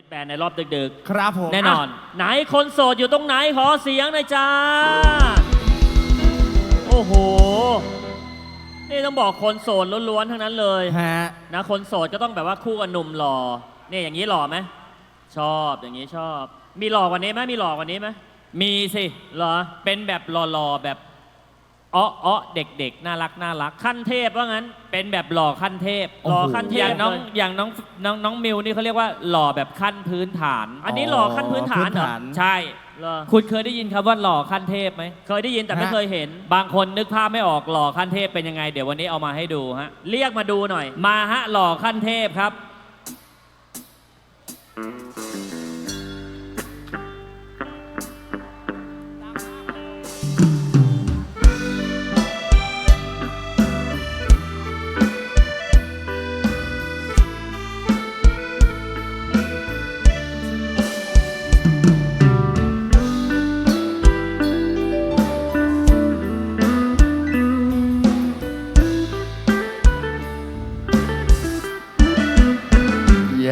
มิดแบนในรอบดึกครับผมๆ แน่นอน ไหนคนโสดอยู่ตรงไหนขอเสียงหน่อยจ้า โอ้โห นี่ต้องบอกคนโสดล้วนๆทั้งนั้นเลยฮะนะคนโสดก็ต้องแบบว่าคู่กับหนุ่มหล่อเนี่ยอย่างนี้หล่อไหมชอบอย่างนี้ชอบ มีหล่อกว่านี้ไหมมีหล่อกว่านี้ไหมมีสิ เหรอ เป็นแบบหล่อๆ แบบ อ้ออ้อเด็กๆ น่ารักน่ารักขั้นเทพว่างั้น เป็นแบบหล่อขั้นเทพหล่อขั้นเทพอย่างน้องเลยอย่างน้องน้องน้องมิวนี่เขาเรียกว่าหล่อแบบขั้นพื้นฐาน อันนี้หล่อขั้นพื้นฐานเหรอ ใช่ เหรอคุณเคยได้ยินคำว่าหล่อขั้นเทพไหม เคยได้ยินแต่ไม่ฮะ เคยเห็น บางคนนึกภาพไม่ออกหล่อขั้นเทพเป็นยังไง เดี๋ยววันนี้เอามาให้ดูฮะ เรียกมาดูหน่อย มาฮะหล่อขั้นเทพครับ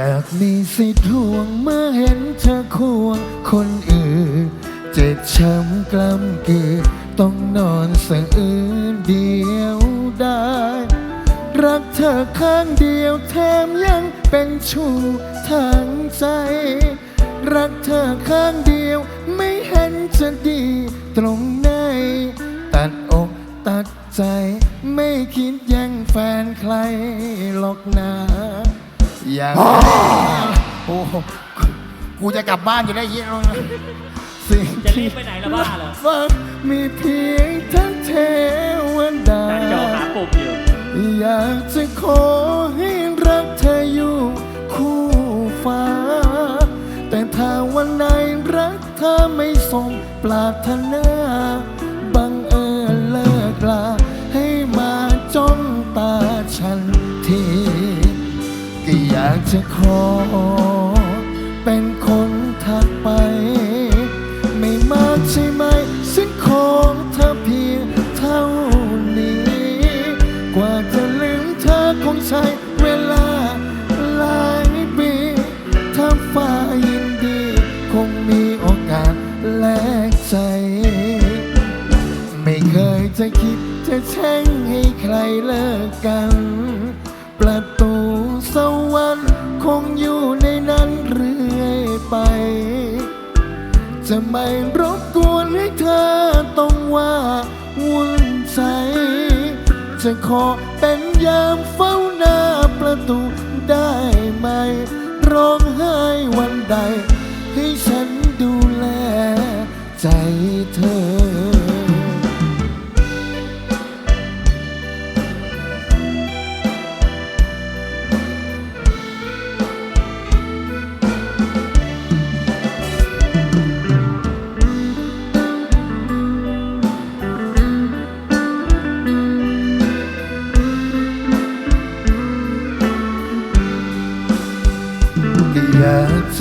อยากมีสิทธิ์ห่วงเมื่อเห็นเธอควงคนอื่น เจ็บช้ำกล้ำเกลือ ต้องนอนสะอื้นเดียวได้ รักเธอข้างเดียวแถมยังเป็นชู้ทางใจ รักเธอข้างเดียวไม่เห็นจะดีตรงไหน ตัดอกตัดใจ ไม่คิดแย่งแฟนใครหรอกนะ ยากให้โอ้โหกูจะกลับบ้านอยู่ได้เยี่ยสิ่งจะรีที่บไปไหนละบ้าเหรอมีเพียงทั้งเทวดา แต่จอหาปุ่มอยู่ อยากจะขอให้รักเธออยู่คู่ฟ้า แต่ถ้าวันไหนรักเธอไม่สมปรารถนา อยากจะขอ เป็นคนถัดไป ไม่มากใช่ไหมฉันของเธอเพียงเท่านี้ กว่าจะลืมเธอคงใช้เวลาหลายปีถ้าฟ้ายินดี คงมีโอกาสแลกใจ ไม่เคยจะคิดจะแช่งให้ใครเลิกกันประ จะไม่รบกวนให้เธอต้องว่าวุ่นใจจะขอเป็นยามเฝ้าหน้าประตูได้ไหม ร้องไห้วันใด ให้ฉันดูแลใจเธอ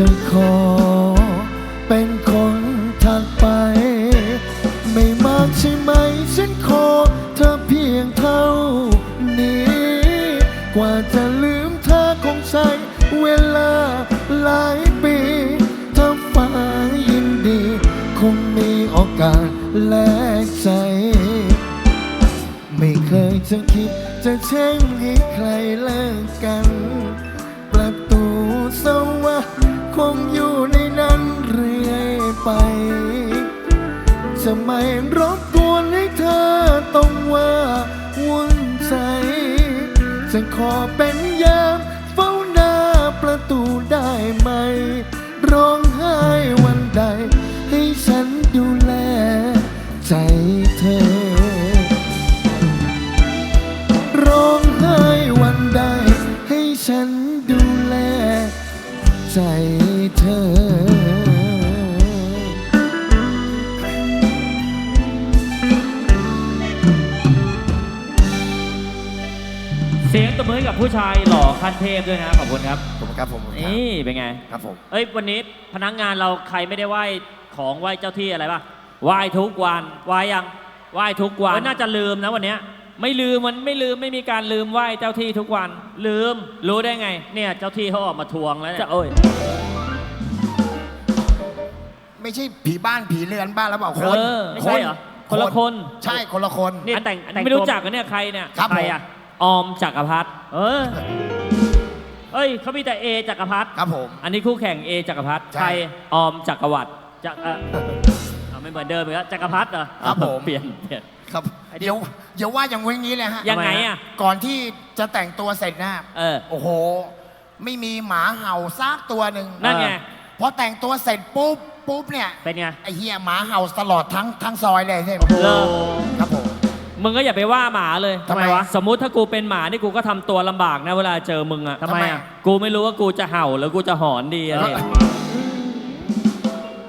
จะขอเป็นคนถัดไป ไม่มากใช่ไหม ฉันขอเธอเพียงเท่านี้ กว่าจะลืมเธอคงใช้เวลาหลายปีถ้าฟ้ายินดี คงมีโอกาสแลกใจ ไม่เคยจะคิดจะแช่งให้ใครเลิกกัน ประตูสวรรค์ คงอยู่ในนั้นเรื่อยไป จะไม่รบกวนให้เธอต้องว่าวุ่นใจ จะขอเป็นยามเฝ้าหน้าประตูได้ไหม ผู้ชายหล่อขั้นเทพด้วยนะขอบคุณครับผมครับผมครับนี่เป็นไงครับผมเอ้ยวันนี้พนักงานเราใครไม่ได้ไหว้ของไหว้เจ้าที่อะไรป่ะไหว้ทุกวันไหว้ยังไหว้ทุกวันเอ้ยน่าจะลืมนะวันเนี้ยไม่ลืมมันไม่ลืมไม่มีการลืมไหว้เจ้าที่ทุกวัน ลืมรู้ได้ไง เนี่ยเจ้าที่เขาออกมาทวงแล้วเนี่ยจะโอ้ยไม่ใช่ผีบ้านผีเรือนบ้านแล้วเปล่าคนเออไม่ใช่เหรอคนละคน ใช่คนละคนนี่อันแต่งอันแต่งไม่ตัวรู้จักกันเนี่ยใครเนี่ยครับใครผมอะ ออมจักรพัฒเออเอ้ยเขามีแต่เอจักรพัฒครับผม อันนี้คู่แข่งเอจักรพัฒใช่ใครออมจักรวัตรจักรเออเอาไม่เหมือนเดิมอีกแล้วจักรพัฒเหรอครับผม เปลี่ยนเปลี่ยน ครับเดี๋ยวเดี๋ยวว่าอย่างงี้นี้เลยฮะยังไงอะ ก่อนที่จะแต่งตัวเสร็จนะเออ โอ้โห ไม่มีหมาเห่าซากตัวหนึ่งนั่นไง พอแต่งตัวเสร็จปุ๊บปุ๊บเนี่ยเป็นไง ไอ้เฮียหมาเห่าตลอดทั้งทั้งซอยเลยใช่ไหมโอ้ครับผ มมึงก็อย่าไปว่าหมาเลยทำไมวะสมมุติถ้ากูเป็นหมานี่กูก็ทำตัวลำบากนะเวลาเจอมึงอะทำไมอะกูไม่รู้ว่ากูจะเห่าหรือกูจะหอนดีอะไร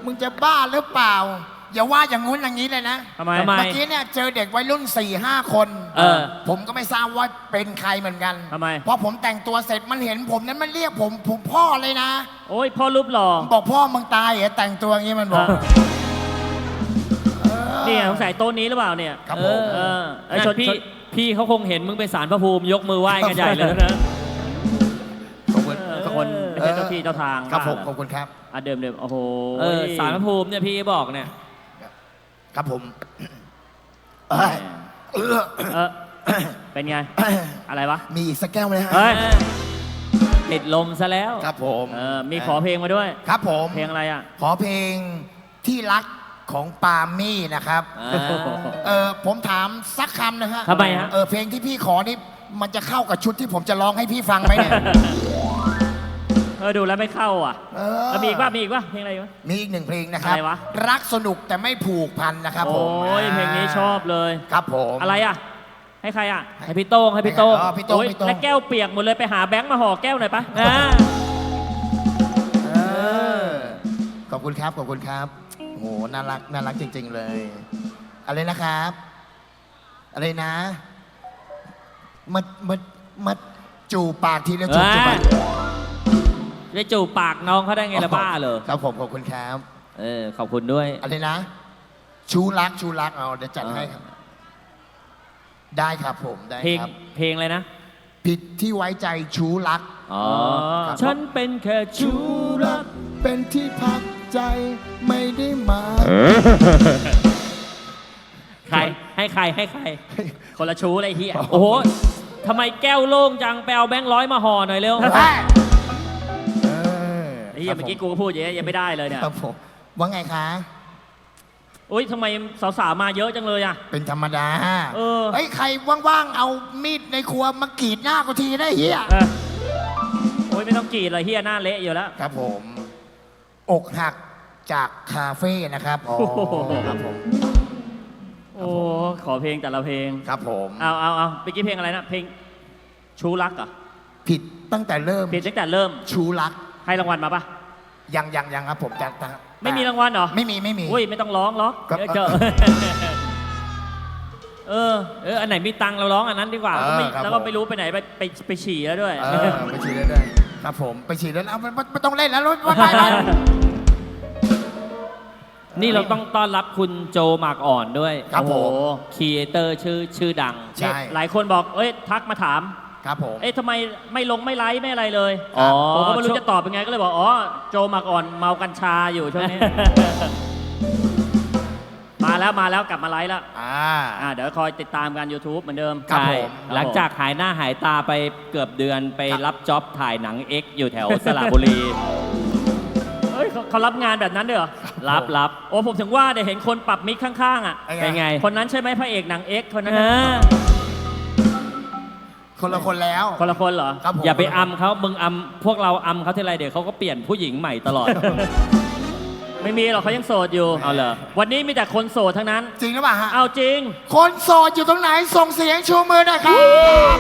มึงจะบ้าหรือเปล่า อย่าว่าอย่างงู้นอย่างนี้เลยนะ ทำไม ทำไม เมื่อกี้เนี่ยเจอเด็กวัยรุ่น4ี่ห้าคนเออผมก็ไม่ทราบว่าเป็นใครเหมือนกันทำไม พอผมแต่งตัวเสร็จมันเห็นผมนั้นมันเรียกผมผมพ่อเลยนะ โอ้ยพ่อรูปหล่อบอกพ่อมึงตายเหรอแต่งตัวอย่างนี้มันบอก เออเนี่ยสงสัยโต๊ะนี้หรือเปล่าเนี่ยครับเอผมอเออไอ้นั่นชนพี่ชนพี่เขาคงเห็นมึงไปสารพระภูมิยกมือไหว้กันใหญ่เลยนะขอบคุณเออคนไม่ใช่เจ้าที่เจ้าทางครับผมบ้าขอบคุณครับอะเดิมเดิมโอ้โหเออสารพระภูมิเนี่ยพี่บอกเนี่ยครับผมเอ้ยเออเออเป็นไง อะไรวะ มีอีกสักแก้วไหมฮะเฮ้ยติดลมซะแล้ว ครับผมเออมีขอเพลงมาด้วย ครับผม เพลงอะไรอะ ขอเพลงที่รัก ของปาล์มมี่นะครับอ่าเออผมถามสักคำนะฮะทำไมฮะ เออเพลงที่พี่ขอนี่มันจะเข้ากับชุดที่ผมจะร้องให้พี่ฟังไหมเนี่ย เออดูแล้วไม่เข้าอะเอแล้วมีอีกป่ะมีอีกป่ะเพลงอะไรวะ มีอีกหนึ่งเพลงนะครับ อะไรวะ รักสนุกแต่ไม่ผูกพันนะครับผโอ้มยเพลงนี้ชอบเลย ครับผม อะไรอะ ให้ใครอะ ให้พี่โต้งให้พี่โต้งอ๋อพี่โต้งโอ้ยพี่โต้ง แล้วแก้วเปียกหมดเลยไปหาแบงค์มาห่อแก้วหน่อยปะอ่าเออขอบคุณครับขอบคุณครับ โอ้โหน่ารักน่ารักจริง ๆ เลย อะไรนะครับ อะไรนะมามามาจูบปากทีละจูบจูบปากได้จูบปากน้องเขาได้ไงละบ้าเหรอครับผมขอบคุณครับเออขอบคุณด้วย อะไรนะ ชูรักชูรักเอาเดี๋ยวจัดให้ครับ ได้ครับผมได้เพลงครับ เพลงอะไรนะ ผิดที่ไว้ใจชูรัก อ๋อ ครับ ฉันเป็นแค่ชู้รักเป็นที่พัก ใจไม่ได้มา ใครให้ใครให้ใคร คนละชู้เลยไอ้เฮียโอ้โหทำไมแก้วโล่งจังไปเอาแบงค์ร้อยมาห่อหน่อยเร็วเออไอ้เฮียเมื่อกี้กูก็พูดอย่างเงี้ยยังไม่ได้เลยเนี่ยครับผมว่าไงคะ อุ้ยทำไมสาวๆมาเยอะจังเลยอะ เป็นธรรมดาเออ เฮ้ยใครว่างๆ เอามีดในครัวมากรีดหน้ากูทีได้เฮียเออโอ้ยไม่ต้องกรีดเลยเฮียหน้าเละอยู่แล้ว ครับผม อกหักจากคาเฟ่นะครับอ๋อโอ้โหครับผมโอ้ ขอเพลงแต่ละเพลง ครับผมเอาเอาเอาเมื่อกี้เพลงอะไรนะ เพลงชูรักเหรอะผิดตั้งแต่เริ่มเพลงตั้งแต่เริ่ม ชูรักให้รางวัลมาปะยังยังยังครับผมจะจะไม่มีรางวัลเหรอไม่มีไม่มี อุ้ย ไม่ต้องร้องหรอกครับ เดี๋ยวเจอ เออ เออ อันไหนมีตังค์เราร้องอันนั้นดีกว่า เออไม่ครับแล้วก็ผม ไม่รู้ไปไหนไปไปไปฉี่แล้วด้วย เออไปฉีดได้ด้วยครับผมไปฉีดแล้วเอาไม่ไม่ไม่ต้องเล่นแล้วไปไปไป นี่เราต้องต้อนรับคุณโจหมากอ่อนด้วยครับผมโอ้โหครีเอเตอร์ชื่อชื่อดัง ใช่ หลายคนบอก เอ้ย ทักมาถาม ครับผม เอ้ยทำไมไม่ลงไม่ไลค์ไม่อะไรเลยอ๋อ ผมก็ไม่รู้ช่วงจะตอบเป็นไงก็เลยบอก อ๋อ โจหมักอ่อนเมากัญชาอยู่ช่วงนี้ มาแล้วมาแล้วกลับมาไลค์แล้วอ่า อ่าเดี๋ยวคอยติดตามกัน YouTube เหมือนเดิม ครับ ใช่ผม หลังจากหายหน้าหายตาไปเกือบเดือนไปครับรับจ็อบถ่ายหนัง X อยู่แถวสระบุรี เฮ้ยเขาเขารับงานแบบนั้นด้วยเหรอ รับรับโอ้ผมถึงว่าเดี๋ยวเห็นคนปรับมิกข้างๆอะเป็นไง คนนั้นใช่ไหมพระเอกหนังเอ็กคนนั้นเอน่ะอคนละคนแล้วคนละคนเหรอ ครับผมอย่าไปอำเขามึงอำพวกเราอำเขาทีไรเดี๋ยวเขาก็เปลี่ยนผู้หญิงใหม่ตลอด ไม่มีหรอกเขายังโสดอยู่ เอาเหรอ วันนี้มีแต่คนโสดทั้งนั้น จริงหรือเปล่าฮะเอาจริง คนโสดอยู่ตรงไหนส่งเสียงชูมือหน่อยครับ